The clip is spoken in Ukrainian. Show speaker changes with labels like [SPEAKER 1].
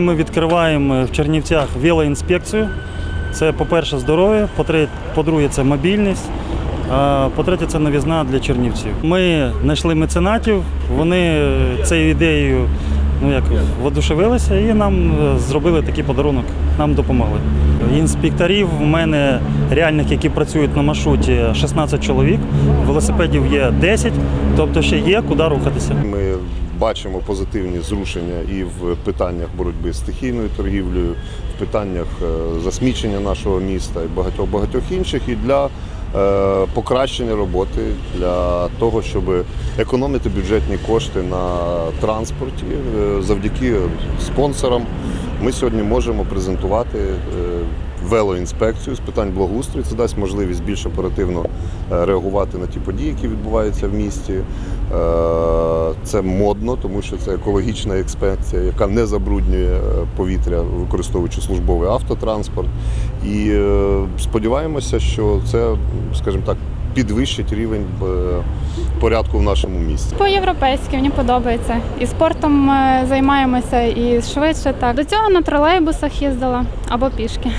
[SPEAKER 1] Ми відкриваємо в Чернівцях велоінспекцію. Це, по-перше, здоров'я, по-друге, це мобільність, а по-третє, це новізна для чернівців. Ми знайшли меценатів, вони цією ідеєю ну, як, воодушевилися і нам е, зробили такий подарунок, нам допомогли. Інспекторів в мене реальних, які працюють на маршруті, 16 чоловік, велосипедів є 10, тобто ще є куди рухатися.
[SPEAKER 2] Ми бачимо позитивні зрушення і в питаннях боротьби з стихійною торгівлею, в питаннях е, засмічення нашого міста і багатьох багатьох інших. І для е, покращення роботи, для того, щоб економити бюджетні кошти на транспорті, е, завдяки спонсорам, ми сьогодні можемо презентувати. е, Велоінспекцію з питань благоустрою це дасть можливість більш оперативно е, реагувати на ті події, які відбуваються в місті. Е, Це модно, тому що це екологічна інспекція, яка не забруднює повітря, використовуючи службовий автотранспорт. І сподіваємося, що це, скажімо так, підвищить рівень порядку в нашому місті.
[SPEAKER 3] По-європейськи мені подобається. І спортом е, займаємося, і швидше так. До цього на тролейбусах їздила або пішки.